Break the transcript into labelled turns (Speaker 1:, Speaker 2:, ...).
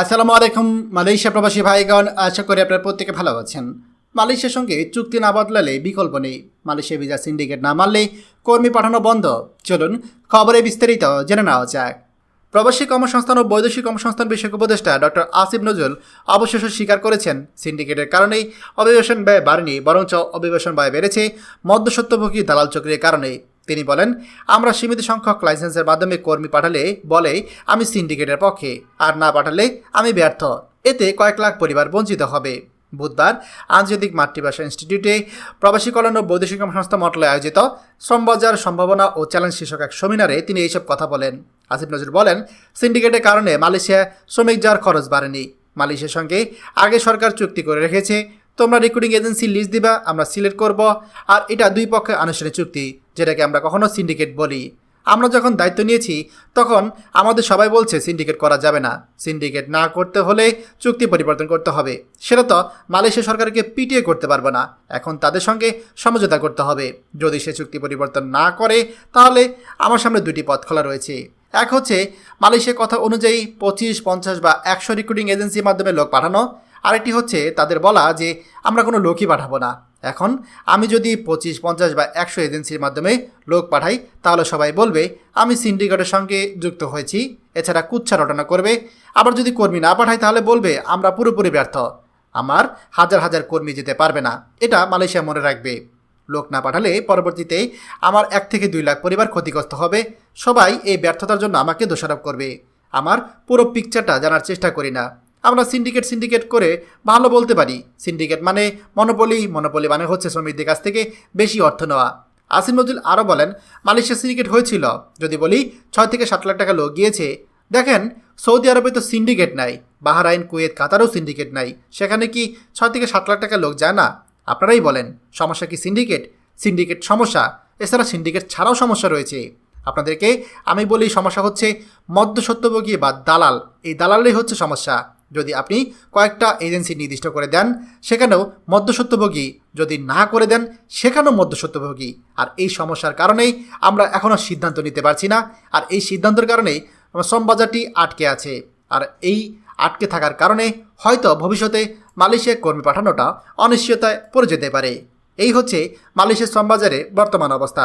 Speaker 1: আসসালামু আলাইকুম, মালয়েশিয়া প্রবাসী ভাইগণ, আশা করি আপনারা প্রত্যেকে ভালো আছেন। মালয়েশিয়ার সঙ্গে চুক্তি না বদলালে বিকল্প নেই। মালয়েশিয়া ভিসা সিন্ডিকেট না মানলে কর্মী পাঠানো বন্ধ। চলুন, খবরে বিস্তারিত জেনে নেওয়া যাক। প্রবাসী কর্মসংস্থান ও বৈদেশিক কর্মসংস্থান বিষয়ক উপদেষ্টা ডক্টর আসিফ নজরুল অবশেষে স্বীকার করেছেন, সিন্ডিকেটের কারণেই অভিবাসন ব্যয় বাড়েনি, বরঞ্চ অভিবাসন ব্যয় বেড়েছে মধ্যসত্যভোগী দালাল চক্রের কারণে। তিনি বলেন, আমরা সীমিত সংখ্যক লাইসেন্সের মাধ্যমে কর্মী পাঠালে, বলে আমি সিন্ডিকেটের পক্ষে। আর না পাঠালে আমি ব্যর্থ। এতে কয়েক লাখ পরিবার বঞ্চিত হবে। বুধবার আন্তর্জাতিক মাতৃভাষা ইনস্টিটিউটে প্রবাসী ও বৈদেশিক সংস্থা মন্ত্রণালয়ে আয়োজিত শ্রমবাজার সম্ভাবনা ও চ্যালেঞ্জ শীর্ষক এক সেমিনারে তিনি এইসব কথা বলেন। আসিফ নজরুল বলেন, সিন্ডিকেটের কারণে মালয়েশিয়া শ্রমিক যাওয়ার খরচ বাড়েনি। মালয়েশিয়ার সঙ্গে আগে সরকার চুক্তি করে রেখেছে। তোমরা রেকর্ডিং এজেন্সি লিস্ট দিবা, আমরা সিলেক্ট করব, আর এটা দুই পক্ষের আনুষ্ঠানিক চুক্তি, যেটাকে আমরা কখনো সিন্ডিকেট বলি। আমরা যখন দায়িত্ব নিয়েছি, তখন আমাদের সবাই বলছে সিন্ডিকেট করা যাবে না। সিন্ডিকেট না করতে হলে চুক্তি পরিবর্তন করতে হবে। সেটা তো মালয়েশিয়া সরকারকে পিটিয়ে করতে পারবে না। এখন তাদের সঙ্গে সমঝোতা করতে হবে। যদি সে চুক্তি পরিবর্তন না করে, তাহলে আমার সামনে দুটি পথ খোলা রয়েছে। এক হচ্ছে মালয়েশিয়ার কথা অনুযায়ী পঁচিশ, পঞ্চাশ বা একশো রিক্রুটিং এজেন্সির মাধ্যমে লোক পাঠানো। আরেকটি হচ্ছে তাদের বলা যে আমরা কোনো লোকই পাঠাবো না। এখন আমি যদি পঁচিশ, পঞ্চাশ বা একশো এজেন্সির মাধ্যমে লোক পাঠাই, তাহলে সবাই বলবে, আমি সিন্ডিকেটের সঙ্গে যুক্ত হয়েছি। এছাড়া কুচ্ছা রটনা করবে। আবার যদি কর্মী না পাঠাই তাহলে বলবে, আমরা পুরোপুরি ব্যর্থ। আমার হাজার হাজার কর্মী যেতে পারবে না। এটা মালয়েশিয়া মনে রাখবে। লোক না পাঠালে পরবর্তীতে আমার এক থেকে দুই লাখ পরিবার ক্ষতিগ্রস্ত হবে। সবাই এই ব্যর্থতার জন্য আমাকে দোষারোপ করবে। আমার পুরো পিকচারটা জানার চেষ্টা করি না। আমরা সিন্ডিকেট সিন্ডিকেট করে ভালো বলতে পারি। সিন্ডিকেট মানে মনোপলি মনোপলি মানে হচ্ছে শ্রমিকদের কাছ থেকে বেশি অর্থ নেওয়া। আসিম নজরুল আরও বলেন, মালয়েশিয়া সিন্ডিকেট হয়েছিল, যদি বলি ছয় থেকে সাত লাখ টাকা লোক গিয়েছে। দেখেন, সৌদি আরবে তো সিন্ডিকেট নাই, বাহারাইন, কুয়েত, কাতারও সিন্ডিকেট নাই। সেখানে কি ছয় থেকে সাত লাখ টাকা লোক যায় না? আপনারাই বলেন, সমস্যা কি সিন্ডিকেট সিন্ডিকেট সমস্যা, এছাড়া সিন্ডিকেট ছাড়াও সমস্যা রয়েছে। আপনাদেরকে আমি বলি সমস্যা হচ্ছে মধ্যসত্যভোগী বা দালাল, এই দালালই হচ্ছে সমস্যা। যদি আপনি কয়েকটা এজেন্সি নির্দিষ্ট করে দেন, সেখানেও মধ্যসত্যভোগী যদি না করে দেন, সেখানেও মধ্যসত্যভোগী আর এই সমস্যার কারণেই আমরা এখনও সিদ্ধান্ত নিতে পারছি না। আর এই সিদ্ধান্তের কারণেই শ্রমবাজারটি আটকে আছে। আর এই আটকে থাকার কারণে হয়তো ভবিষ্যতে মালয়েশিয়া কর্মী পাঠানোটা অনিশ্চয়তায় পড়ে যেতে পারে। এই হচ্ছে মালয়েশিয়ার শ্রমবাজারে বর্তমান অবস্থা।